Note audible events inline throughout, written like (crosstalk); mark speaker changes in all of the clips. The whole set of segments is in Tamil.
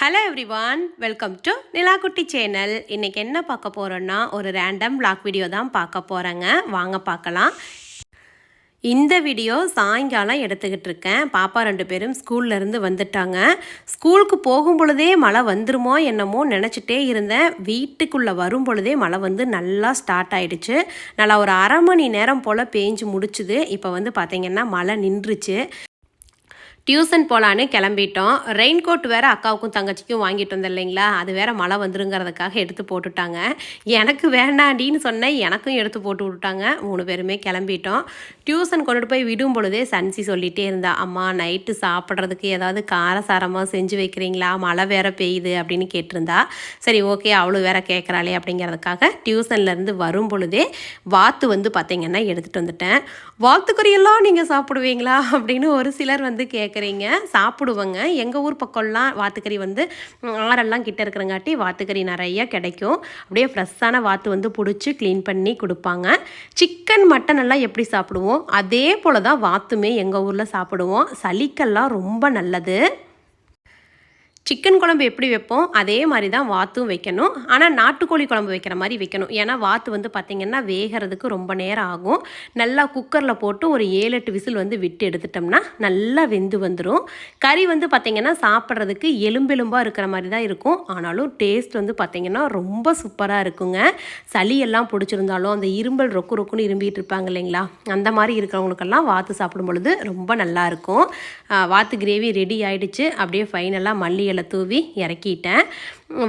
Speaker 1: Hello everyone welcome to Nilakutti channel இன்றைக்கி என்ன பார்க்க போகிறோன்னா ஒரு ரேண்டம் பிளாக் வீடியோ தான் பார்க்க போகிறேங்க வாங்க பார்க்கலாம். இந்த வீடியோ சாயங்காலம் எடுத்துக்கிட்டு இருக்கேன். பாப்பா ரெண்டு பேரும் ஸ்கூல்ல இருந்து வந்துட்டாங்க. ஸ்கூலுக்கு போகும் பொழுதே மழை வந்துருமோ என்னமோ நினச்சிட்டே இருந்தேன். வீட்டுக்குள்ளே வரும் பொழுதே மழை வந்து நல்லா ஸ்டார்ட் ஆகிடுச்சு நல்லா ஒரு அரை மணி நேரம் போல் பேஞ்சு முடிச்சுது. இப்போ வந்து பார்த்திங்கன்னா மழை நின்றுச்சு. டியூஷன் போகலான்னு கிளம்பிட்டோம். ரெயின் கோட் வேறு அக்காவுக்கும் தங்கச்சிக்கும் வாங்கிட்டு வந்தேன் இல்லைங்களா? அது வேறு மழை வந்துருங்கிறதுக்காக எடுத்து போட்டுட்டாங்க. எனக்கு வேண்டாண்டின்னு சொன்னேன். எனக்கும் எடுத்து போட்டு விட்டுட்டாங்க. மூணு பேருமே கிளம்பிட்டோம். டியூஷன் கொண்டுட்டு போய் விடும் பொழுதே சன்சி சொல்லிகிட்டே இருந்தா அம்மா நைட்டு சாப்பிட்றதுக்கு ஏதாவது காரசாரமாக செஞ்சு வைக்கிறீங்களா? மழை வேற பெய்யுது அப்படின்னு கேட்டிருந்தா. சரி ஓகே அவளும் வேற கேட்குறாளே அப்படிங்கிறதுக்காக டியூஷன்லேருந்து வரும் பொழுதே வாத்து வந்து பார்த்தீங்கன்னா எடுத்துகிட்டு வந்துட்டேன். வாத்துக்குறியெல்லாம் நீங்கள் சாப்பிடுவீங்களா? அப்படின்னு ஒரு சிலர் வந்து கேட்க கேட்குறீங்க சாப்பிடுவோங்க. எங்கள் ஊர் பக்கம்லாம் வாத்துக்கறி வந்து ஆறெல்லாம் கிட்ட இருக்கிறங்காட்டி வாத்துக்கறி நிறைய கிடைக்கும். அப்படியே ஃப்ரெஷ்ஷான வாத்து வந்து பிடிச்சி க்ளீன் பண்ணி கொடுப்பாங்க. சிக்கன் மட்டன் எல்லாம் எப்படி சாப்பிடுவோம்? அதே போல் தான் வாத்துமே எங்கள் ஊரில் சாப்பிடுவோம். சளிக்கெல்லாம் ரொம்ப நல்லது. சிக்கன் குழம்பு எப்படி வைப்போம் அதே மாதிரி தான் வாத்தும் வைக்கணும். ஆனால் நாட்டுக்கோழி குழம்பு வைக்கிற மாதிரி வைக்கணும். ஏன்னா வாத்து வந்து பார்த்திங்கன்னா வேகிறதுக்கு ரொம்ப நேரம் ஆகும். நல்லா குக்கரில் போட்டு ஒரு ஏழு எட்டு விசில் வந்து விட்டு எடுத்துட்டோம்னா நல்லா வெந்து வந்துடும் கறி வந்து பார்த்திங்கன்னா சாப்பிட்றதுக்கு எலும்பெலும்பாக இருக்கிற மாதிரி தான் இருக்கும். ஆனாலும் டேஸ்ட் வந்து பார்த்திங்கன்னா ரொம்ப சூப்பராக இருக்குங்க. சளியெல்லாம் பிடிச்சிருந்தாலும் அந்த இரும்பல் ரொக்கு ரொக்குன்னு இரும்பிட்டு இருப்பாங்க இல்லைங்களா? அந்த மாதிரி இருக்கிறவங்களுக்கெல்லாம் வாத்து சாப்பிடும் பொழுது ரொம்ப நல்லா இருக்கும். வாத்து கிரேவி ரெடி ஆகிடுச்சு அப்படியே ஃபைனலாக மல்லி இலை தூவி இறக்கிட்டேன்.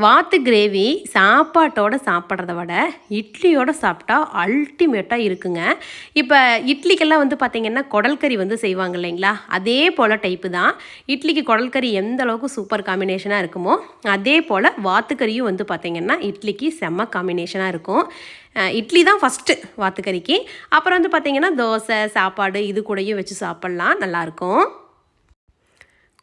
Speaker 1: வாத்து கிரேவி சாப்பாட்டோட சாப்பிட்றத விட இட்லியோட சாப்பிட்டா அல்டிமேட்டாக இருக்குங்க. இப்போ இட்லிக்கெல்லாம் வந்து பார்த்திங்கன்னா குடல்கறி வந்து செய்வாங்க இல்லைங்களா? அதே போல் டைப்பு தான். இட்லிக்கு குடல்கறி எந்த அளவுக்கு சூப்பர் காம்பினேஷனாக இருக்குமோ அதே போல் வாத்துக்கறியும் வந்து பார்த்திங்கன்னா இட்லிக்கு செம்ம காம்பினேஷனாக இருக்கும். இட்லி தான் ஃபஸ்ட்டு வாத்துக்கறிக்கு அப்புறம் வந்து பார்த்திங்கன்னா தோசை சாப்பாடு இது கூடயும் வச்சு சாப்பிட்லாம் நல்லாயிருக்கும்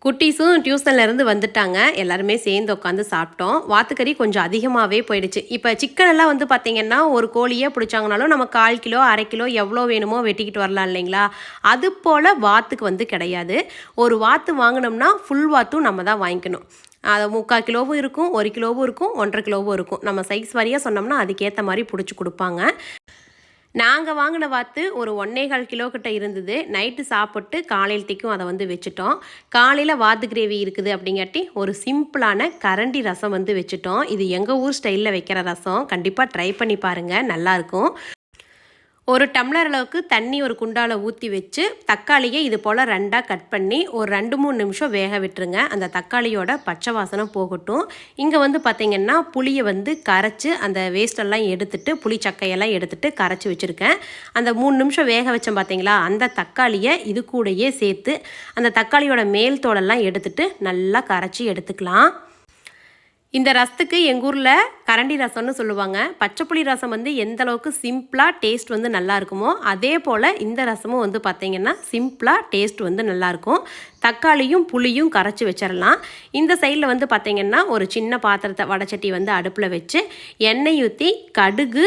Speaker 1: குட்டீஸும் டியூஷன்லேருந்து வந்துட்டாங்க. எல்லாருமே சேர்ந்து உட்காந்து சாப்பிட்டோம். வாத்துக்கறி கொஞ்சம் அதிகமாகவே போயிடுச்சு. இப்போ சிக்கன் எல்லாம் வந்து பார்த்திங்கன்னா ஒரு கோழியே பிடிச்சாங்கனாலும் நம்ம கால் கிலோ அரை கிலோ எவ்வளோ வேணுமோ வெட்டிக்கிட்டு வரலாம் இல்லைங்களா? அது போல் வாத்துக்கு வந்து கிடையாது. ஒரு வாத்து வாங்கினோம்னா ஃபுல் வாத்தும் நம்ம தான் வாங்கிக்கணும். அது முக்கால் கிலோவும் இருக்கும் ஒரு கிலோவும் இருக்கும் ஒன்றரை கிலோவும் இருக்கும். நம்ம சைஸ் வாரியாக சொன்னோம்னா அதுக்கேற்ற மாதிரி பிடிச்சி கொடுப்பாங்க. நாங்கள் வாங்கின வாத்து ஒரு ஒன்னேகால் கிலோ கிட்ட இருந்தது. நைட்டு சாப்பிட்டு காலையிலத்தைக்கும் அதை வந்து வச்சுட்டோம். காலையில் வாத்து கிரேவி இருக்குது அப்படிங்காட்டி ஒரு சிம்பிளான கரண்டி ரசம் வந்து வச்சுட்டோம். இது எங்கள் ஊர் ஸ்டைலில் வைக்கிற ரசம். கண்டிப்பாக ட்ரை பண்ணி பாருங்கள் நல்லாயிருக்கும் ஒரு டம்ளர் அளவுக்கு தண்ணி ஒரு குண்டால ஊற்றி வச்சு தக்காளியை இது போல் ரெண்டாக கட் பண்ணி ஒரு ரெண்டு மூணு நிமிஷம் வேக விட்டுருங்க. அந்த தக்காளியோட பச்சை வாசனை போகட்டும். இங்கே வந்து பார்த்திங்கன்னா புளியை வந்து கரைச்சி அந்த வேஸ்டெல்லாம் எடுத்துட்டு புளி சக்கையெல்லாம் எடுத்துட்டு கரைச்சி வச்சுருக்கேன். அந்த மூணு நிமிஷம் வேக வச்சேன் பார்த்தீங்களா அந்த தக்காளியை இது கூடயே சேர்த்து அந்த தக்காளியோட மேல் தோலெல்லாம் எடுத்துட்டு நல்லா கரைச்சி எடுத்துக்கலாம். இந்த ரசத்துக்கு எங்கள் ஊரில் கரண்டி ரசம்னு சொல்லுவாங்க. பச்சைப்புளி ரசம் வந்து எந்த அளவுக்கு சிம்பிளாக டேஸ்ட் வந்து நல்லா இருக்குமோ அதே போல் இந்த ரசமும் வந்து பார்த்திங்கன்னா சிம்பிளாக டேஸ்ட் வந்து நல்லாயிருக்கும் தக்காளியும் புளியும் கரைச்சி வச்சிடலாம் இந்த சைடில் வந்து பார்த்திங்கன்னா ஒரு சின்ன பாத்திரத்தை வடச்சட்டி வந்து அடுப்பில் வச்சு எண்ணெய் ஊற்றி கடுகு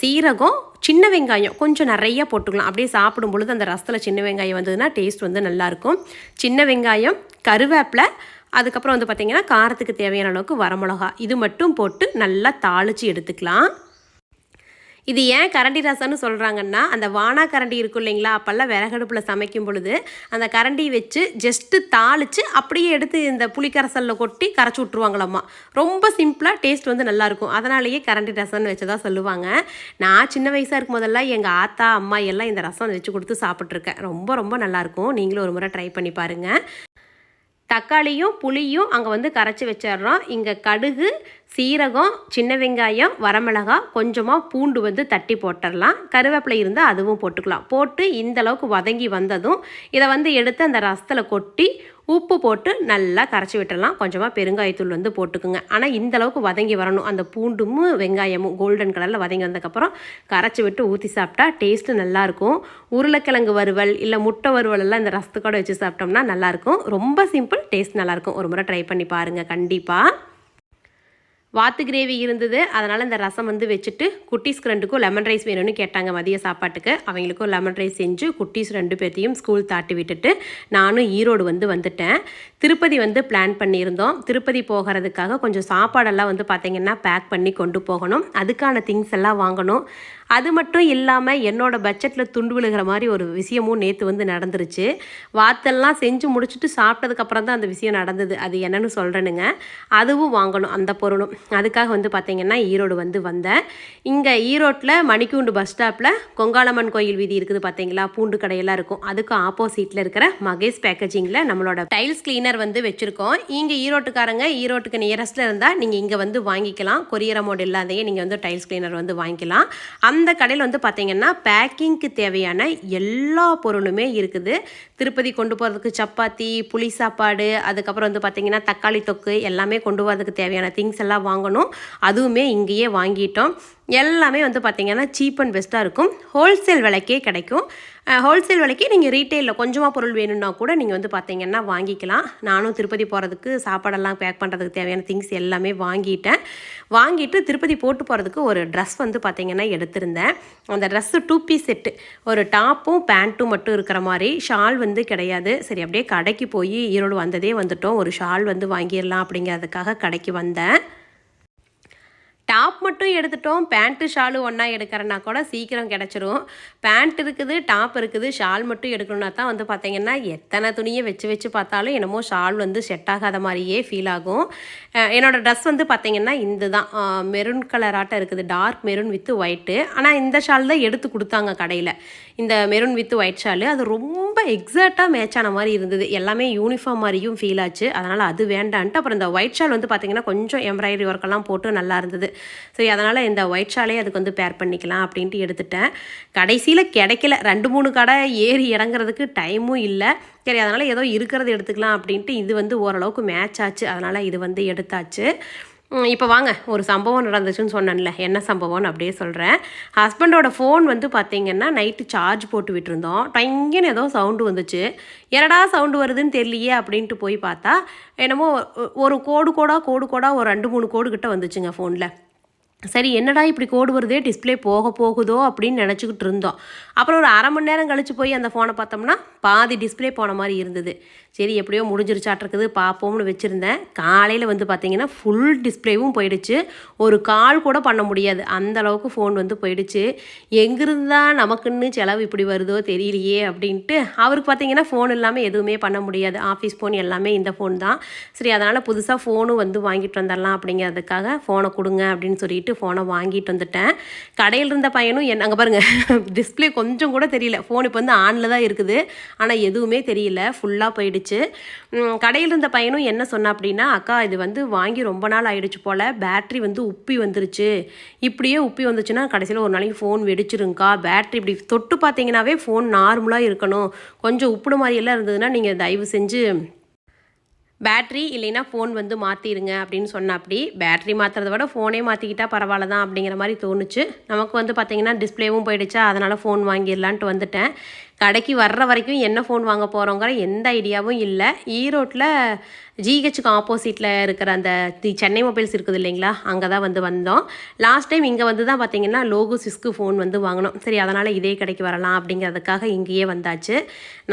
Speaker 1: சீரகம் சின்ன வெங்காயம் கொஞ்சம் நிறைய போட்டுக்கலாம். அப்படியே சாப்பிடும் பொழுது அந்த ரசத்தில் சின்ன வெங்காயம் வந்ததுன்னா டேஸ்ட் வந்து நல்லாயிருக்கும் சின்ன வெங்காயம் கருவேப்பிலை அதுக்கப்புறம் வந்து பார்த்திங்கன்னா காரத்துக்கு தேவையான அளவுக்கு வரமிளகா. இது மட்டும் போட்டு நல்லா தாளித்து எடுத்துக்கலாம். இது ஏன் கரண்டி ரசம்னு சொல்கிறாங்கன்னா அந்த வானா கரண்டி இருக்கும் இல்லைங்களா? அப்போல்லாம் விறகடுப்பில் சமைக்கும் பொழுது அந்த கரண்டி வச்சு ஜஸ்ட்டு தாளித்து அப்படியே எடுத்து இந்த புளிக்கரசலில் கொட்டி கரைச்சி விட்ருவாங்களாம்மா ரொம்ப சிம்பிளாக டேஸ்ட் வந்து நல்லாயிருக்கும் அதனாலேயே கரண்டி ரசம்னு வச்சதா சொல்லுவாங்க. நான் சின்ன வயசாக இருக்கும் போதெல்லாம் எங்கள் ஆத்தா அம்மா எல்லாம் இந்த ரசம் வச்சு கொடுத்து சாப்பிட்ருக்கேன் ரொம்ப ரொம்ப நல்லாயிருக்கும் நீங்களும் ஒரு முறை ட்ரை பண்ணி பாருங்கள் தக்காளியும் புளியும் அங்கே வந்து கரைச்சி வச்சிடுறோம். இங்கே கடுகு சீரகம் சின்ன வெங்காயம் வரமிளகா கொஞ்சமாக பூண்டு வந்து தட்டி போட்டுடலாம். கருவேப்பிலை இருந்தால் அதுவும் போட்டுக்கலாம். போட்டு இந்த அளவுக்கு வதங்கி வந்ததும் இதை வந்து எடுத்து அந்த ரசத்தில் கொட்டி உப்பு போட்டு நல்லா கரைச்சி விட்டுடலாம். கொஞ்சமாக பெருங்காயத்தூள் வந்து போட்டுக்குங்க. ஆனால் இந்த அளவுக்கு வதங்கி வரணும். அந்த பூண்டும் வெங்காயமும் கோல்டன் கலரில் வதங்கி வந்ததுக்கப்புறம் கரைச்சி விட்டு ஊற்றி சாப்பிட்டா டேஸ்ட்டு நல்லாயிருக்கும் உருளைக்கிழங்கு வறுவல் இல்லை முட்டை வறுவல் எல்லாம் இந்த ரசத்துக்கூட வச்சு சாப்பிட்டோம்னா நல்லாயிருக்கும் ரொம்ப சிம்பிள் டேஸ்ட் நல்லாயிருக்கும் ஒரு முறை ட்ரை பண்ணி பாருங்கள் கண்டிப்பாக வாத்து கிரேவி இருந்தது. அதனால் இந்த ரசம் வந்து வச்சுட்டு குட்டீஸ் ரெண்டுக்கும் லெமன் ரைஸ் வேணும்னு கேட்டாங்க மதிய சாப்பாட்டுக்கு. அவங்களுக்கும் லெமன் ரைஸ் செஞ்சு குட்டீஸ் ரெண்டு பேர்த்தையும் ஸ்கூல் தாட்டி விட்டுட்டு நானும் ஈரோடு வந்து வந்துட்டேன். திருப்பதி வந்து பிளான் பண்ணியிருந்தோம். திருப்பதி போகிறதுக்காக கொஞ்சம் சாப்பாடெல்லாம் வந்து பார்த்திங்கன்னா பேக் பண்ணி கொண்டு போகணும். அதுக்கான திங்ஸ் எல்லாம் வாங்கணும். அது மட்டும் இல்லாமல் என்னோடய பட்ஜெட்டில் துண்டு விழுகிற மாதிரி ஒரு விஷயமும் நேற்று வந்து நடந்துருச்சு. வாத்தெல்லாம் செஞ்சு முடிச்சுட்டு சாப்பிட்டதுக்கப்புறம் தான் அந்த விஷயம் நடந்தது. அது என்னன்னு சொல்கிறேனுங்க அதுவும் வாங்கணும் அந்த பொருளும். அதுக்காக வந்து பார்த்திங்கன்னா ஈரோடு வந்து வந்தேன். இங்கே ஈரோட்டில் மணிக்கூண்டு பஸ் ஸ்டாப்பில் கொங்காளம்மன் கோயில் வீதி இருக்குது பார்த்தீங்களா பூண்டு கடையெல்லாம் இருக்கும். அதுக்கு ஆப்போசிட்டில் இருக்கிற மகேஷ் பேக்கேஜிங்கில் நம்மளோட டைல்ஸ் கிளீனர் வந்து வச்சுருக்கோம். இங்கே ஈரோட்டுக்காரங்க ஈரோட்டுக்கு நியரஸ்ட்டில் இருந்தால் நீங்கள் இங்கே வந்து வாங்கிக்கலாம். கொரியர் அமௌண்ட் இல்லாதையே நீங்கள் வந்து டைல்ஸ் கிளீனர் வந்து வாங்கிக்கலாம். அந்த கடையில் வந்து பார்த்தீங்கன்னா பேக்கிங்க்கு தேவையான எல்லா பொருளுமே இருக்குது. திருப்பதி கொண்டு போகிறதுக்கு சப்பாத்தி புளி சாப்பாடு அதுக்கப்புறம் வந்து பார்த்திங்கன்னா தக்காளி தொக்கு எல்லாமே கொண்டு போகிறதுக்கு தேவையான திங்ஸ் எல்லாம் வாங்கணும். அதுவுமே இங்கேயே வாங்கிட்டோம். எல்லாமே வந்து பார்த்திங்கன்னா சீப் அண்ட் பெஸ்ட்டாக இருக்கும். ஹோல்சேல் விலைக்கே கிடைக்கும். ஹோல்சேல் விலைக்கே நீங்கள் ரீட்டெயிலில் கொஞ்சமாக பொருள் வேணும்னா கூட நீங்கள் வந்து பார்த்தீங்கன்னா வாங்கிக்கலாம். நானும் திருப்பதி போகிறதுக்கு சாப்பாடெல்லாம் பேக் பண்ணுறதுக்கு தேவையான திங்ஸ் எல்லாமே வாங்கிட்டேன். வாங்கிட்டு திருப்பதி போட்டு போகிறதுக்கு ஒரு ட்ரெஸ் வந்து பார்த்திங்கன்னா எடுத்திருந்தேன். அந்த ட்ரெஸ்ஸு டூ பீஸ் செட்டு ஒரு டாப்பும் பேண்ட்டும் மட்டும் இருக்கிற மாதிரி. ஷால் வந்து கிடையாது. சரி அப்படியே கடைக்கு போய் ஈரோடு வந்ததே வந்துட்டோம். ஒரு ஷால் வந்து வாங்கிடலாம் அப்படிங்கிறதுக்காக கடைக்கு வந்தேன். டாப் மட்டும் எடுத்துட்டோம். பேண்ட்டு ஷாலு ஒன்றா எடுக்கிறேன்னா கூட சீக்கிரம் கிடச்சிரும். பேண்ட் இருக்குது டாப் இருக்குது ஷால் மட்டும் எடுக்கணும்னா தான் வந்து பார்த்தீங்கன்னா எத்தனை துணியை வச்சு வச்சு பார்த்தாலும் என்னமோ ஷால் வந்து செட் ஆகாத மாதிரியே ஃபீல் ஆகும். என்னோடய ட்ரெஸ் வந்து பார்த்தீங்கன்னா இந்த தான் மெரூன் கலராட்டம் இருக்குது. டார்க் மெரூன் வித்து ஒயிட்டு ஆனால் இந்த ஷால் தான் எடுத்து கொடுத்தாங்க கடையில். இந்த மெரூன் வித்து ஒயிட் ஷாலு அது ரொம்ப ரொம்ப எக்ஸாக்டாக மேட்ச் ஆன மாதிரி இருந்தது. எல்லாமே யூனிஃபார்ம் மாதிரியும் ஃபீல் ஆச்சு. அதனால் அது வேண்டான்ட்டு அப்புறம் இந்த ஒயிட் ஷால் வந்து பார்த்தீங்கன்னா கொஞ்சம் எம்ப்ராய்டரி ஒர்க்கெல்லாம் போட்டு நல்லா இருந்தது. சரி அதனால் இந்த ஒயிட் ஷாலே அதுக்கு வந்து பேர் பண்ணிக்கலாம் அப்படின்ட்டு எடுத்துட்டேன். கடைசியில் கிடைக்கல. ரெண்டு மூணு கடை ஏறி இறங்குறதுக்கு டைமும் இல்லை. சரி அதனால் ஏதோ இருக்கிறது எடுத்துக்கலாம் அப்படின்ட்டு இது வந்து ஓரளவுக்கு மேட்ச் ஆச்சு. அதனால் இது வந்து எடுத்தாச்சு. இப்போ வாங்க. ஒரு சம்பவம் நடந்துச்சுன்னு சொன்னேன்ல. என்ன சம்பவம்னு அப்படியே சொல்கிறேன் ஹஸ்பண்டோட ஃபோன் வந்து பார்த்தீங்கன்னா நைட்டு சார்ஜ் போட்டு விட்டுருந்தோம். டொங்கன்னு ஏதோ சவுண்டு வந்துச்சு. என்னடா சவுண்டு வருதுன்னு தெரியலையே அப்படின்ட்டு போய் பார்த்தா என்னமோ ஒரு கோடு கோடாக கோடு கோடாக ஒரு ரெண்டு மூணு கோடு கிட்ட வந்துச்சுங்க ஃபோனில் சரி என்னடா இப்படி கோடு வருதே? டிஸ்பிளே போக போகுதோ அப்படின்னு நினச்சிக்கிட்டு இருந்தோம். அப்புறம் ஒரு அரை மணி நேரம் கழித்து போய் அந்த ஃபோனை பார்த்தோம்னா பாதி டிஸ்ப்ளே போன மாதிரி இருந்தது. சரி எப்படியோ முடிஞ்சிருச்சாட்டிருக்குது பார்ப்போம்னு வச்சுருந்தேன். காலையில் வந்து பார்த்தீங்கன்னா ஃபுல் டிஸ்ப்ளேவும் போயிடுச்சு. ஒரு கால் கூட பண்ண முடியாது. அந்த அளவுக்கு ஃபோன் வந்து போயிடுச்சு. எங்கிருந்து தான் நமக்குன்னு செலவு இப்படி வருதோ தெரியலையே அப்படின்ட்டு அவருக்கு பார்த்தீங்கன்னா ஃபோன் இல்லாமல் எதுவுமே பண்ண முடியாது. ஆஃபீஸ் ஃபோன் எல்லாமே இந்த ஃபோன் தான். சரி அதனால் புதுசாக ஃபோனும் வந்து வாங்கிட்டு வந்துடலாம் அப்படிங்கிறதுக்காக ஃபோனை கொடுங்க அப்படின்னு சொல்லிட்டு ஃபோனை வாங்கிட்டு வந்துட்டேன். கடையில் இருந்த பையனும் என் அங்கே பாருங்கள் டிஸ்பிளே (laughs) கொஞ்சம் கூட தெரியல. ஃபோன் இப்போ வந்து ஆனில் தான் இருக்குது. ஆனால் எதுவுமே தெரியல. ஃபுல்லாக போயிடுச்சு. இருந்துச்சு கடையில் இருந்த பையனும் என்ன சொன்னா அப்படின்னா அக்கா இது வந்து வாங்கி ரொம்ப நாள் ஆயிடுச்சு போல் பேட்ரி வந்து உப்பி வந்துருச்சு. இப்படியே உப்பி வந்துச்சுன்னா கடைசியில் ஒரு நாளைக்கு ஃபோன் வெடிச்சிருங்கக்கா. பேட்ரி இப்படி தொட்டு பார்த்தீங்கன்னாவே ஃபோன் நார்மலாக இருக்கணும். கொஞ்சம் உப்புடு மாதிரியெல்லாம் இருந்ததுன்னா நீங்கள் தயவு செஞ்சு பேட்ரி இல்லைன்னா ஃபோன் வந்து மாற்றிடுங்க அப்படின்னு சொன்ன அப்படி. பேட்ரி மாற்றுறத விட ஃபோனே மாற்றிக்கிட்டா பரவாயில்ல தான் அப்படிங்கிற மாதிரி தோணுச்சு. நமக்கு வந்து பார்த்திங்கன்னா டிஸ்பிளேவும் போயிடுச்சா? அதனால் ஃபோன் வாங்கிடலான்ட்டு வந்துட்டேன். கடைக்கு வர்ற வரைக்கும் என்ன ஃபோன் வாங்க போகிறோங்கிற எந்த ஐடியாவும் இல்லை. ஈரோட்டில் ஜிஹெச்சுக்கு ஆப்போசிட்டில் இருக்கிற அந்த தி சென்னை மொபைல்ஸ் இருக்குது இல்லைங்களா? அங்கே தான் வந்து வந்தோம். லாஸ்ட் டைம் இங்கே வந்து தான் பார்த்திங்கன்னா லோகோ சிஸ்க்கு ஃபோன் வந்து வாங்கினோம். சரி அதனால் இதே கடைக்கு வரலாம் அப்படிங்கிறதுக்காக இங்கேயே வந்தாச்சு.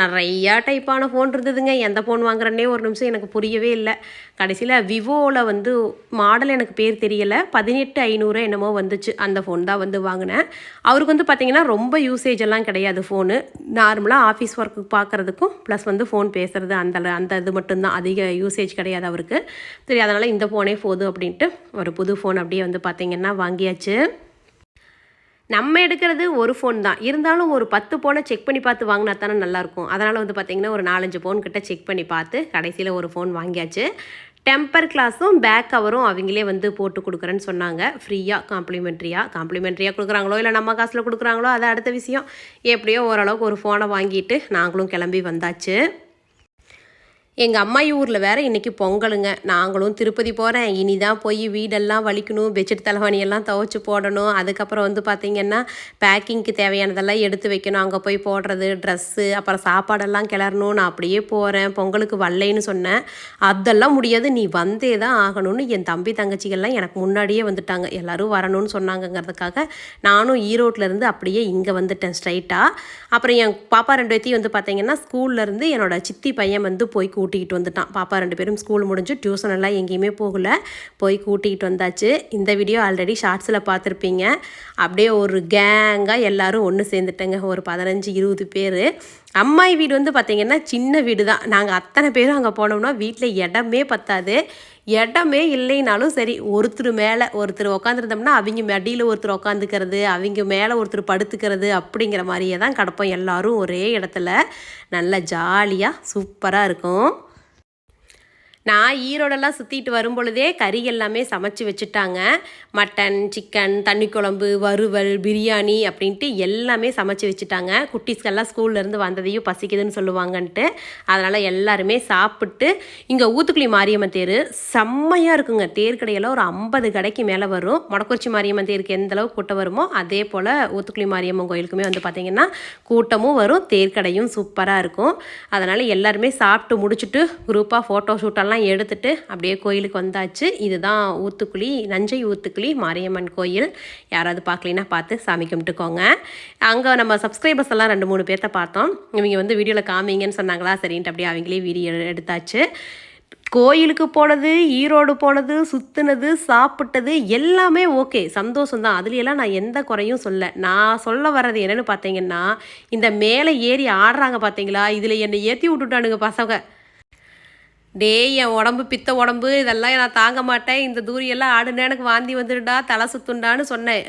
Speaker 1: நிறையா டைப்பான ஃபோன் இருந்ததுங்க. எந்த ஃபோன் வாங்குறேன்னே ஒரு நிமிஷம் எனக்கு புரியவே இல்லை. கடைசியில் விவோவில் வந்து மாடல் எனக்கு பேர் தெரியலை. பதினெட்டு ஐநூறு என்னமோ வந்துச்சு. அந்த ஃபோன் தான் வந்து வாங்கினேன். அவருக்கு வந்து பார்த்திங்கன்னா ரொம்ப யூசேஜ் எல்லாம் கிடையாது ஃபோனு நார்மலாக ஆஃபீஸ் ஒர்க்கு பார்க்குறதுக்கும் ப்ளஸ் வந்து ஃபோன் பேசுகிறது அந்த அந்த இது மட்டும்தான். அதிக யூசேஜ் கிடையாது அவருக்கு. சரி அதனால் இந்த ஃபோனே போதும் அப்படின்ட்டு ஒரு புது ஃபோன் அப்படியே வந்து பார்த்திங்கன்னா வாங்கியாச்சு. நம்ம எடுக்கிறது ஒரு ஃபோன் தான். இருந்தாலும் ஒரு பத்து ஃபோனை செக் பண்ணி பார்த்து வாங்கினா தானே நல்லாயிருக்கும் அதனால் வந்து பார்த்திங்கன்னா ஒரு நாலஞ்சு ஃபோன் கிட்ட செக் பண்ணி பார்த்து கடைசியில் ஒரு ஃபோன் வாங்கியாச்சு. டெம்பர் கிளாஸும் பேக் கவரும் அவங்களே வந்து போட்டு கொடுக்குறேன்னு சொன்னாங்க. ஃப்ரீயாக காம்ப்ளிமெண்ட்ரியாக காம்ப்ளிமெண்ட்ரியாக கொடுக்குறாங்களோ இல்லை நம்ம காசில் கொடுக்குறாங்களோ? அது அடுத்த விஷயம். எப்படியோ ஓரளவுக்கு ஒரு ஃபோனை வாங்கிட்டு நாங்களும் கிளம்பி வந்தாச்சு. எங்கள் அம்மாயி ஊரில் வேற இன்றைக்கி பொங்கலுங்க. நாங்களும் திருப்பதி போகிறேன் இனி தான் போய் வீடெல்லாம் வலிக்கணும். பெட்ஷீட் தலைவாணியெல்லாம் துவைச்சி போடணும். அதுக்கப்புறம் வந்து பார்த்திங்கன்னா பேக்கிங்க்கு தேவையானதெல்லாம் எடுத்து வைக்கணும். அங்கே போய் போடுறது ட்ரெஸ்ஸு அப்புறம் சாப்பாடெல்லாம் கிளறணும். நான் அப்படியே போகிறேன் பொங்கலுக்கு வரலைன்னு சொன்னேன். அதெல்லாம் முடியாது. நீ வந்தே தான் ஆகணும்னு என் தம்பி தங்கச்சிகள்லாம் எனக்கு முன்னாடியே வந்துட்டாங்க. எல்லோரும் வரணும்னு சொன்னாங்கங்கிறதுக்காக நானும் ஈரோட்டில் இருந்து அப்படியே இங்கே வந்துட்டேன் ஸ்ட்ரைட்டாக அப்புறம் என் பாப்பா ரெண்டு பேத்தையும் வந்து பார்த்திங்கன்னா ஸ்கூல்லேருந்து என்னோடய சித்தி பையன் வந்து போய் கூட்டிகிட்டு வந்துட்டான். பாப்பா ரெண்டு பேரும் ஸ்கூல் முடிஞ்சு டியூஷன் எல்லாம் எங்கேயுமே போகல. போய் கூட்டிகிட்டு வந்தாச்சு. இந்த வீடியோ ஆல்ரெடி ஷார்ட்ஸில் பார்த்துருப்பீங்க. அப்படியே ஒரு கேங்காக எல்லாரும் ஒன்று சேர்ந்துட்டேங்க. ஒரு பதினஞ்சு இருபது பேர். அம்மாய் வீடு வந்து பார்த்திங்கன்னா சின்ன வீடு தான் நாங்கள் அத்தனை பேரும் அங்கே போனோம்னா வீட்டில் இடமே பத்தாது. இடமே இல்லைனாலும் சரி ஒருத்தர் மேலே ஒருத்தர் உட்காந்துருந்தோம்னா அவங்க மடியில் ஒருத்தர் உட்காந்துக்கிறது அவங்க மேலே ஒருத்தர் படுத்துக்கிறது அப்படிங்கிற மாதிரியே தான் கிடப்போம். எல்லாரும் ஒரே இடத்துல. நல்ல ஜாலியாக சூப்பராக இருக்கும். நான் ஈரோடெல்லாம் சுற்றிட்டு வரும் பொழுதே கறி எல்லாமே சமைச்சு வச்சுட்டாங்க. மட்டன் சிக்கன் தண்ணி குழம்பு வறுவல் பிரியாணி அப்படின்ட்டு எல்லாமே சமைச்சு வச்சுட்டாங்க. குட்டீஸ்க்கெல்லாம் ஸ்கூல்லேருந்து வந்ததையும் பசிக்குதுன்னு சொல்லுவாங்கன்ட்டு. அதனால் எல்லாருமே சாப்பிட்டு இங்கே ஊத்துக்குழி மாரியம்மன் தேர் செம்மையாக இருக்குங்க. தேர் கடையில் ஒரு ஐம்பது கடைக்கு மேலே வரும். மொடக்குறிச்சி மாரியம்மன் தேருக்கு எந்த அளவுக்கு கூட்டம் வருமோ அதே போல் ஊத்துக்குழி மாரியம்மன் கோயிலுக்குமே வந்து பார்த்திங்கன்னா கூட்டமும் வரும். தேர்க்கடையும் சூப்பராக இருக்கும். அதனால் எல்லாருமே சாப்பிட்டு முடிச்சுட்டு குரூப்பாக ஃபோட்டோ ஷூட்டெல்லாம் எல்லாம் எடுத்துட்டு அப்படியே கோயிலுக்கு வந்தாச்சு. இதுதான் ஊத்துக்குழி நஞ்சை ஊத்துக்குழி மாரியம்மன் கோயில். யாராவது பார்க்கலினா பார்த்து சாமி கும்பிட்டுக்கோங்க. அங்கே நம்ம சப்ஸ்கிரைபர்ஸ் எல்லாம் ரெண்டு மூணு பேர்த்த பார்த்தோம். இவங்க வந்து வீடியோவில் காமிங்கன்னு சொன்னாங்களா? சரின்ட்டு அப்படியே அவங்களே வீடியோ எடுத்தாச்சு. கோயிலுக்கு போனது ஈரோடு போனது சுற்றுனது சாப்பிட்டது எல்லாமே ஓகே. சந்தோஷம் தான் அதுலையெல்லாம் நான் எந்த குறையும் சொல்ல. நான் சொல்ல வர்றது என்னென்னு பார்த்தீங்கன்னா இந்த மேலே ஏறி ஆடுறாங்க பார்த்தீங்களா? இதில் என்னை ஏற்றி விட்டுட்டானுங்க பசங்க. டேய் என் உடம்பு பித்த உடம்பு இதெல்லாம் நான் தாங்க மாட்டேன். இந்த தூரியெல்லாம் ஆடுனா எனக்கு வாந்தி வந்துடுடா தலை சுத்துண்டான்னு சொன்னேன்.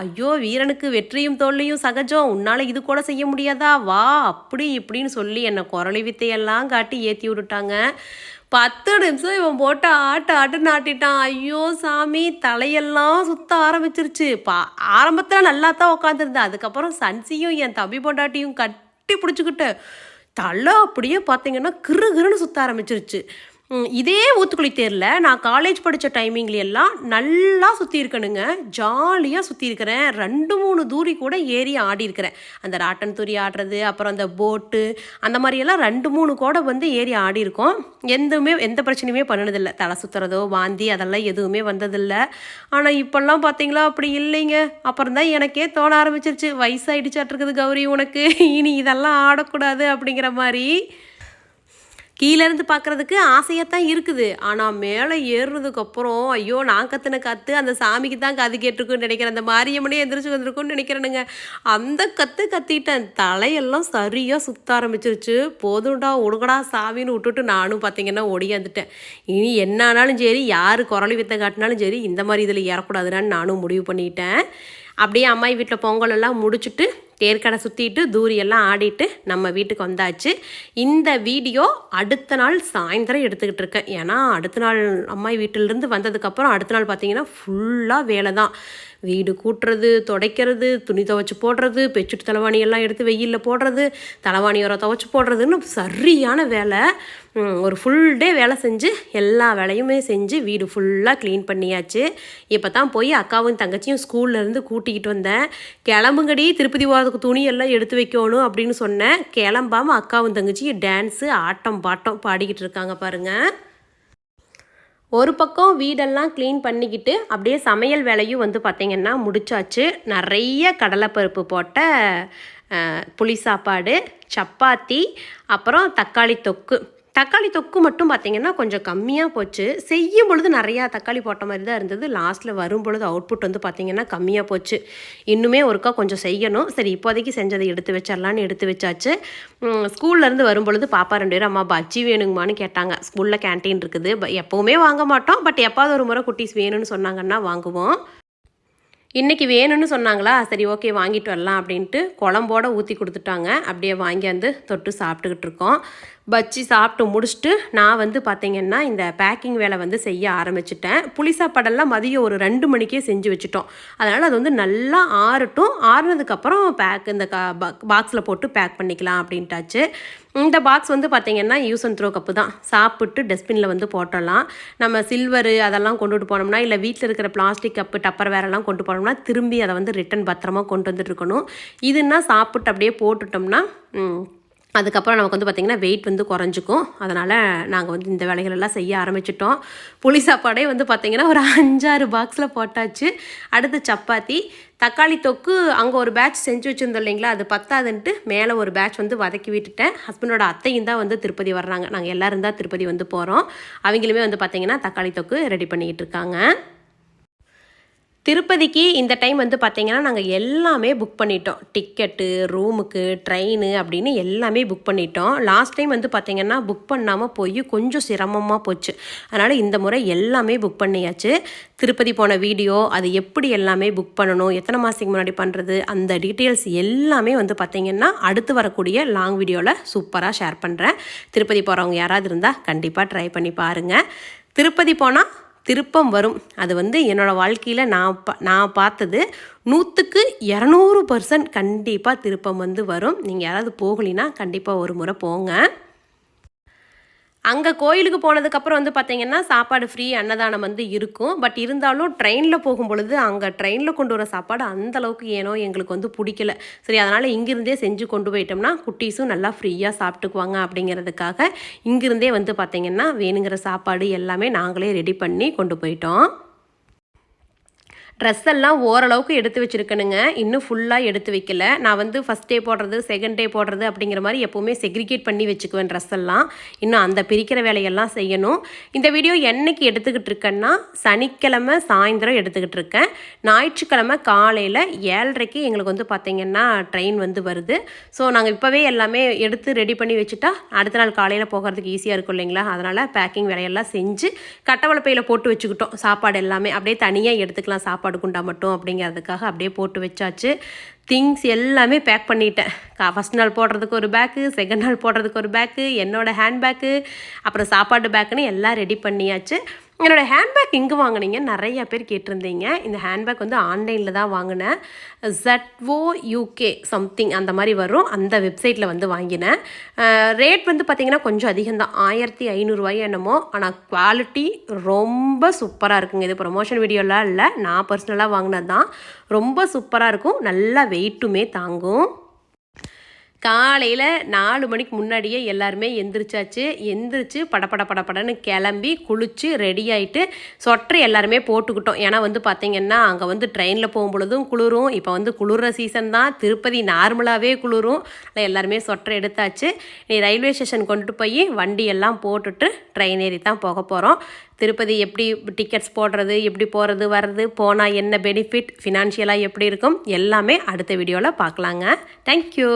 Speaker 1: ஐயோ வீரனுக்கு வெற்றியும் தோல்வியும் சகஜம். உன்னால் இது கூட செய்ய முடியாதா? வா அப்படி இப்படின்னு சொல்லி என்னை குரளி வித்தையெல்லாம் காட்டி ஏற்றி விட்டுட்டாங்க. பத்து நிமிஷம் இவன் போட்டு ஆட்டு ஆட்டுன்னு ஆட்டிட்டான் ஐயோ சாமி தலையெல்லாம் சுத்த ஆரம்பிச்சிருச்சு. பா ஆரம்பத்தில் நல்லா தான் உட்காந்துருந்தேன் அதுக்கப்புறம் சன்சியும் என் தம்பி பொண்டாட்டியும் கட்டி பிடிச்சிக்கிட்டேன் தலை அப்படியே பார்த்தீங்கன்னா கிறு கிறுன்னு சுற்ற ஆரம்பிச்சிருச்சு. இதே ஊத்துக்குழி தேரில் நான் காலேஜ் படித்த டைமிங்ல எல்லாம் நல்லா சுற்றி இருக்கணுங்க. ஜாலியாக சுற்றி இருக்கிறேன். ரெண்டு மூணு தூரி கூட ஏறி ஆடி இருக்கிறேன். அந்த ராட்டன் தூரி ஆடுறது அப்புறம் அந்த போட்டு அந்த மாதிரியெல்லாம் ரெண்டு மூணு கூட வந்து ஏறி ஆடி இருக்கோம். எதுவுமே எந்த பிரச்சனையுமே பண்ணினதில்லை. தலை சுற்றுறதோ வாந்தி அதெல்லாம் எதுவுமே வந்ததில்லை. ஆனால் இப்போல்லாம் பார்த்தீங்களா அப்படி இல்லைங்க. அப்புறம் தான் எனக்கே தோண ஆரம்பிச்சிருச்சு. வயசாயிடுச்சாட்டிருக்குது கௌரி உனக்கு. இனி இதெல்லாம் ஆடக்கூடாது அப்படிங்கிற மாதிரி. கீழேருந்து பார்க்குறதுக்கு ஆசையாக தான் இருக்குது. ஆனால் மேலே ஏறுறதுக்கு அப்புறம் ஐயோ நான் கத்துன கத்து அந்த சாமிக்கு தான் கது கேட்டிருக்குன்னு நினைக்கிறேன். அந்த மாரியம்மனே எந்திரிச்சு வந்திருக்குன்னு நினைக்கிறேனுங்க. அந்த கத்து கத்திட்டேன். தலையெல்லாம் சரியாக சுத்த ஆரம்பிச்சிருச்சு. போதும்டா உடுங்கடா சாமின்னு விட்டுட்டு நானும் பார்த்தீங்கன்னா ஒடியாந்துட்டேன். இனி என்ன ஆனாலும் சரி யார் குரலி வித்தை காட்டினாலும் சரி இந்த மாதிரி இதில் ஏறக்கூடாதுன்னு நானும் முடிவு பண்ணிட்டேன். அப்படியே அம்மாய் வீட்டில் பொங்கல் எல்லாம் முடிச்சுட்டு தேர்க்கடை சுற்றிட்டு தூரியெல்லாம் ஆடிட்டு நம்ம வீட்டுக்கு வந்தாச்சு. இந்த வீடியோ அடுத்த நாள் சாயந்தரம் எடுத்துக்கிட்டு இருக்கேன். ஏன்னா அடுத்த நாள் அம்மா வீட்டிலேருந்து வந்ததுக்கப்புறம் அடுத்த நாள் பார்த்தீங்கன்னா ஃபுல்லாக வேலை தான் வீடு கூட்டுறது துடைக்கிறது துணி துவைச்சி போடுறது பெச்சுட்டு தலைவாணி எல்லாம் எடுத்து வெயிலில் போடுறது தலைவாணி உரம் துவைச்சி போடுறதுன்னு சரியான வேலை. ஒரு ஃபுல் டே வேலை செஞ்சு எல்லா வேலையுமே செஞ்சு வீடு ஃபுல்லாக க்ளீன் பண்ணியாச்சு. இப்போ தான் போய் அக்காவும் தங்கச்சியும் ஸ்கூல்லேருந்து கூட்டிக்கிட்டு வந்தேன். கிளம்புங்கடி திருப்பதி போகிறதுக்கு துணி எல்லாம் எடுத்து வைக்கணும் அப்படின்னு சொன்னேன். கிளம்பாமல் அக்காவும் தங்கச்சியும் டான்ஸு ஆட்டம் பாட்டம் பாடிக்கிட்டு இருக்காங்க பாருங்கள் ஒரு பக்கம் வீடெல்லாம் க்ளீன் பண்ணிக்கிட்டு அப்படியே சமையல் வேலையும் வந்து பார்த்திங்கன்னா முடிச்சாச்சு. நிறைய கடலைப்பருப்பு போட்ட புளி சாப்பாடு சப்பாத்தி அப்புறம் தக்காளி தொக்கு. தக்காளி தொக்கு மட்டும் பார்த்திங்கன்னா கொஞ்சம் கம்மியாக போச்சு. செய்யும் பொழுது நிறையா தக்காளி போட்ட மாதிரி தான் இருந்தது. லாஸ்ட்டில் வரும் பொழுது அவுட்புட் வந்து பார்த்திங்கன்னா கம்மியாக போச்சு. இன்னுமே ஒருக்கா கொஞ்சம் செய்யணும். சரி இப்போதைக்கு செஞ்சதை எடுத்து வச்சிடலான்னு எடுத்து வச்சாச்சு. ஸ்கூல்லேருந்து வரும் பொழுது பாப்பா ரெண்டு பேரும் அம்மா பஜ்ஜி வேணுங்கம்மான்னு கேட்டாங்க. ஸ்கூலில் கேன்டீன் இருக்குது. எப்போவுமே வாங்க மாட்டோம். பட் எப்பாவது ஒரு முறை குட்டீஸ் வேணும்னு சொன்னாங்கன்னா வாங்குவோம். இன்றைக்கி வேணும்னு சொன்னாங்களா? சரி ஓகே வாங்கிட்டு வரலாம் அப்படின்ட்டு குழம்போட ஊற்றி கொடுத்துட்டாங்க. அப்படியே வாங்கியாந்து தொட்டு சாப்பிட்டுக்கிட்டு இருக்கோம். வச்சு சாப்பிட்டு முடிச்சுட்டு நான் வந்து பார்த்தீங்கன்னா இந்த பேக்கிங் வேலை வந்து செய்ய ஆரம்பிச்சிட்டேன். புளி சாப்பாடெல்லாம் மதியம் ஒரு ரெண்டு மணிக்கே செஞ்சு வச்சுட்டோம். அதனால் அது வந்து நல்லா ஆறட்டும். ஆறுனதுக்கப்புறம் பேக் இந்த கா பாக்ஸில் போட்டு பேக் பண்ணிக்கலாம் அப்படின்ட்டாச்சு. இந்த பாக்ஸ் வந்து பார்த்திங்கன்னா யூஸ் அண்ட் த்ரோ கப்பு தான். சாப்பிட்டு டஸ்ட்பினில் வந்து போட்டலாம் நம்ம சில்வரு அதெல்லாம் கொண்டுட்டு போனோம்னா இல்லை வீட்டில் இருக்கிற பிளாஸ்டிக் கப்பு டப்பர் வேறெல்லாம் கொண்டு போனோம்னா திரும்பி அதை வந்து ரிட்டன் பத்திரமா கொண்டு வந்துட்டு இருக்கணும். இதுன்னா சாப்பிட்டு அப்படியே போட்டுட்டோம்னா அதுக்கப்புறம் நமக்கு வந்து பார்த்திங்கன்னா வெயிட் வந்து குறைஞ்சிக்கும். அதனால் நாங்கள் வந்து இந்த வேலைகளெல்லாம் செய்ய ஆரம்பிச்சிட்டோம். புளி சாப்பாடே வந்து பார்த்திங்கன்னா ஒரு அஞ்சாறு பாக்ஸில் போட்டாச்சு. அடுத்து சப்பாத்தி. தக்காளி தொக்கு அங்கே ஒரு பேட்ச் செஞ்சு வச்சுருந்தோம் இல்லைங்களா? அது பத்தாதுன்ட்டு மேலே ஒரு பேட்ச் வந்து வதக்கி விட்டுட்டேன். ஹஸ்பண்டோட அத்தையும் தான் வந்து திருப்பதி வர்றாங்க. நாங்கள் எல்லோரும் தான் திருப்பதி வந்து போகிறோம் அவங்களுமே வந்து பார்த்திங்கன்னா தக்காளி தொக்கு ரெடி பண்ணிக்கிட்டு இருக்காங்க. திருப்பதிக்கு இந்த டைம் வந்து பார்த்தீங்கன்னா நாங்கள் எல்லாமே புக் பண்ணிட்டோம். டிக்கெட்டு ரூமுக்கு ட்ரெயின் அப்படின்னு எல்லாமே புக் பண்ணிட்டோம். லாஸ்ட் டைம் வந்து பார்த்தீங்கன்னா புக் பண்ணாமல் போய் கொஞ்சம் சிரமமாக போச்சு. அதனால் இந்த முறை எல்லாமே புக் பண்ணியாச்சு. திருப்பதி போன வீடியோ அது எப்படி எல்லாமே புக் பண்ணணும் எத்தனை மாதத்துக்கு முன்னாடி பண்ணுறது அந்த டீட்டெயில்ஸ் எல்லாமே வந்து பார்த்தீங்கன்னா அடுத்து வரக்கூடிய லாங் வீடியோவில் சூப்பராக ஷேர் பண்ணுறேன் திருப்பதி போகிறவங்க யாராவது இருந்தால் கண்டிப்பாக ட்ரை பண்ணி பாருங்கள் திருப்பதி போனால் திருப்பம் வரும். அது வந்து என்னோடய வாழ்க்கையில் நான் பா நான் பார்த்தது நூற்றுக்கு இரநூறு பர்சன்ட் கண்டிப்பாக திருப்பம் வந்து வரும். நீங்கள் யாராவது போகலினா கண்டிப்பாக ஒரு முறை போங்க. அங்கே கோயிலுக்கு போனதுக்கப்புறம் வந்து பார்த்தீங்கன்னா சாப்பாடு ஃப்ரீ அன்னதானம் வந்து இருக்கும். பட் இருந்தாலும் ட்ரெயினில் போகும் பொழுது அங்கே ட்ரெயினில் கொண்டு வர சாப்பாடு அந்தளவுக்கு ஏனோ எங்களுக்கு வந்து பிடிக்கல. சரி அதனால் இங்கிருந்தே செஞ்சு கொண்டு போயிட்டோம்னா குட்டீஸும் நல்லா ஃப்ரீயாக சாப்பிட்டுக்குவாங்க அப்படிங்கிறதுக்காக இங்கிருந்தே வந்து பார்த்தீங்கன்னா வேணுங்கிற சாப்பாடு எல்லாமே நாங்களே ரெடி பண்ணி கொண்டு போயிட்டோம். ட்ரெஸ் எல்லாம் ஓரளவுக்கு எடுத்து வச்சுருக்கணுங்க. இன்னும் ஃபுல்லாக எடுத்து வைக்கல. நான் வந்து ஃபஸ்ட் டே போடுறது செகண்ட் டே போடுறது அப்படிங்கிற மாதிரி எப்போவுமே செக்ரிகேட் பண்ணி வச்சுக்குவேன் ட்ரெஸ் எல்லாம் இன்னும் அந்த பிரிக்கிற வேலையெல்லாம் செய்யணும். இந்த வீடியோ என்னைக்கு எடுத்துக்கிட்டு இருக்கேன்னா சனிக்கிழமை சாயந்தரம் எடுத்துக்கிட்டு இருக்கேன். ஞாயிற்றுக்கிழமை காலையில் ஏழரைக்கு எங்களுக்கு வந்து பார்த்திங்கன்னா ட்ரெயின் வந்து வருது. ஸோ நாங்கள் இப்போவே எல்லாமே எடுத்து ரெடி பண்ணி வச்சுட்டா அடுத்த நாள் காலையில் போகிறதுக்கு ஈஸியாக இருக்கும் இல்லைங்களா? அதனால் பேக்கிங் வேலையெல்லாம் செஞ்சு கட்டவளப்பையில் போட்டு வச்சுக்கிட்டோம். சாப்பாடு எல்லாமே. அப்படியே தனியாக எடுத்துக்கலாம் சாப்பாடு. சாப்பாடு குண்டா மட்டும் அப்படிங்கிறதுக்காக அப்படியே போட்டு வச்சாச்சு. திங்ஸ் எல்லாமே பேக் பண்ணிட்டேன். கா ஃபஸ்ட் நாள் போடுறதுக்கு ஒரு பேக்கு செகண்ட் நாள் போடுறதுக்கு ஒரு பேக்கு என்னோடய ஹேண்ட் பேக்கு அப்புறம் சாப்பாடு பேக்குன்னு எல்லாம் ரெடி பண்ணியாச்சு. என்னோடய ஹேண்ட்பேக் எங்கே வாங்குனீங்க? நிறைய பேர் கேட்டிருந்தீங்க. இந்த ஹேண்ட்பேக் வந்து ஆன்லைனில் தான் வாங்கினேன். ZO யூகே சம்திங் அந்த மாதிரி வரும். அந்த வெப்சைட்டில் வந்து வாங்கினேன். ரேட் வந்து பார்த்திங்கன்னா கொஞ்சம் அதிகம்தான் ஆயிரத்தி ஐநூறுரூவாயோ என்னமோ. ஆனால் குவாலிட்டி ரொம்ப சூப்பராக இருக்குங்க. இது ப்ரொமோஷன் வீடியோலாம் இல்லை. நான் பர்சனலாக வாங்கினது தான். ரொம்ப சூப்பராக இருக்கும். நல்லா வெயிட்டுமே தாங்கும். காலையில் நாலு மணிக்கு முன்னாடியே எல்லாருமே எந்திரிச்சாச்சு. எந்திரிச்சு படபட படபடன்னு கிளம்பி குளிச்சு ரெடி ஆகிட்டு சொட்டர் எல்லாருமே போட்டுக்கிட்டோம். ஏன்னா வந்து பார்த்திங்கன்னா அங்கே வந்து ட்ரெயினில் போகும்பொழுதும் குளிரும். இப்போ வந்து குளிர்ற சீசன் தான். திருப்பதி நார்மலாகவே குளிரும். ஆனால் எல்லாருமே சொட்டர் எடுத்தாச்சு. நீ ரயில்வே ஸ்டேஷன் கொண்டுட்டு போய் வண்டியெல்லாம் போட்டுட்டு ட்ரெயின் ஏறி தான் போக போகிறோம் திருப்பதி எப்படி டிக்கெட்ஸ் போடுறது எப்படி போகிறது வர்றது போனால் என்ன பெனிஃபிட் ஃபினான்ஷியலாக எப்படி இருக்கும் எல்லாமே அடுத்த வீடியோவில் பார்க்கலாங்க தேங்க்யூ